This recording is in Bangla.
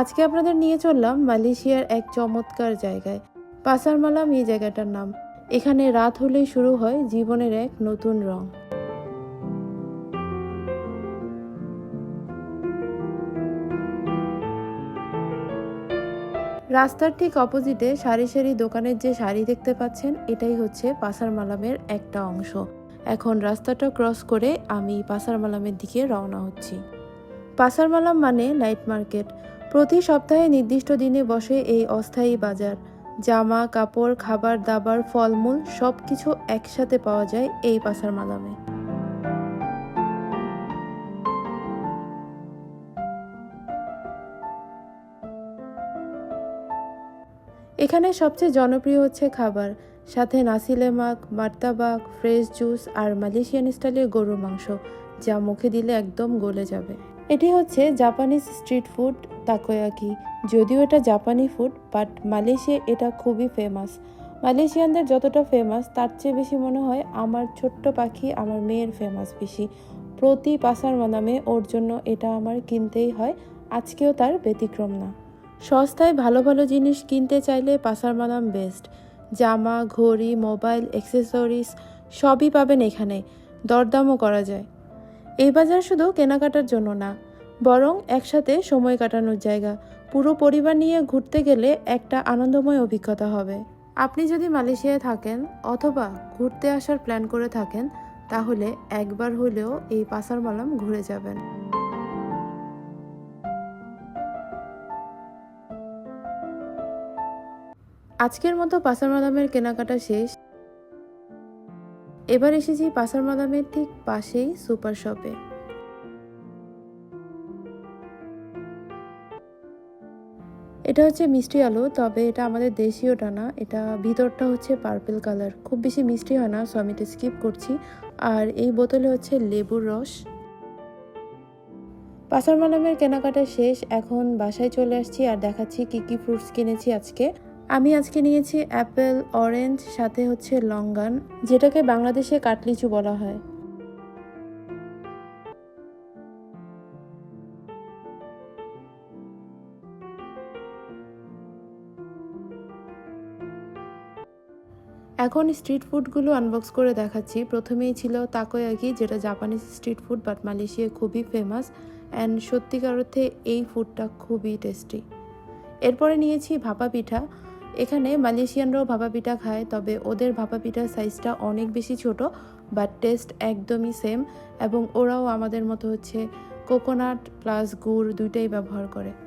আজকে আপনাদের নিয়ে চললাম মালয়েশিয়ার এক চমৎকার জায়গায় পাসার মালাম এই জায়গাটার নাম। এখানে রাত হলেই শুরু হয় জীবনের এক নতুন রং। রাস্তার ঠিক অপোজিটে সারি সারি দোকানের যে শাড়ি দেখতে পাচ্ছেন, এটাই হচ্ছে পাসার মালামের একটা অংশ। এখন রাস্তাটা ক্রস করে আমি পাসার মালামের দিকে রওনা হচ্ছি। পাসার মালাম মানে নাইট মার্কেট। প্রতি সপ্তাহে নির্দিষ্ট দিনে বসে এই অস্থায়ী বাজার। জামা, কাপড়, খাবার, দাবার, ফলমূল সব কিছু একসাথে পাওয়া যায় এই পাসার মালামে এখানে সবচেয়ে জনপ্রিয় হচ্ছে খাবার। সাথে nasi lemak martabak fresh juice আর মালয়েশিয়ান স্টাইলের গরুর মাংস, যা মুখে দিলে একদম গলে যাবে। এটি হচ্ছে জাপানিজ স্ট্রিট ফুড তাকোয়াকি যদিও এটা জাপানি ফুড বাট মালয়েশিয়া এটা খুবই ফেমাস মালয়েশিয়ানদের যতটা ফেমাস তার চেয়ে বেশি মনে হয় আমার ছোট্ট পাখি, আমার মেয়ের ফেমাস বেশি। প্রতি পাসার মানামে ওর জন্য এটা আমার কিনতেই হয়, আজকেও তার ব্যতিক্রম না। সস্তায় ভালো ভালো জিনিস কিনতে চাইলে পাসার মালাম বেস্ট জামা, ঘড়ি মোবাইল অ্যাক্সেসরিজ সবই পাবেন এখানে। দরদামও করা যায়। এই বাজার শুধু কেনাকাটার জন্য না, বরং একসাথে সময় কাটানোর জায়গা। পুরো পরিবার নিয়ে ঘুরতে গেলে একটা আনন্দময় অভিজ্ঞতা হবে। আপনি যদি মালয়েশিয়ায় থাকেন অথবা ঘুরতে আসার প্ল্যান করে থাকেন, তাহলে একবার হলেও এই পাসার মালাম ঘুরে যাবেন। আজকের মতো পাসার মাদামের কেনাকাটা শেষ। এবার এসেছি পাসার মাদামের ঠিক পাশেই সুপার শপে। এটা হচ্ছে মিষ্টি আলু, তবে এটা আমাদের দেশীয়টা না এটা ভিতরটা হচ্ছে পার্পেল কালার খুব বেশি মিষ্টি হয় না সো আমি এটা স্কিপ করছি। আর এই বোতলে হচ্ছে লেবুর রস। পাসার মালামের কেনাকাটা শেষ, এখন বাসায় চলে আসছি আর দেখাচ্ছি কি কি ফ্রুটস কিনেছি আজকে। আমি আজকে নিয়েছি অ্যাপেল, অরেঞ্জ, সাথে হচ্ছে লঙ্গান যেটাকে বাংলাদেশে কাটলিচু বলা হয়। এখন স্ট্রিট ফুডগুলো আনবক্স করে দেখাচ্ছি। প্রথমেই ছিল তাকোয়াকি যেটা জাপানিজ স্ট্রিট ফুড বাট মালয়েশিয়ায় খুবই ফেমাস অ্যান্ড সত্যিকার অর্থে এই ফুডটা খুবই টেস্টি এরপরে নিয়েছি ভাপা পিঠা। এখানে মালয়েশিয়ানরাও ভাপা পিঠা খায়, তবে ওদের ভাপা পিঠার সাইজটা অনেক বেশি ছোট বাট টেস্ট একদমই সেম এবং ওরাও আমাদের মতো হচ্ছে কোকোনাট প্লাস গুড় দুইটাই ব্যবহার করে।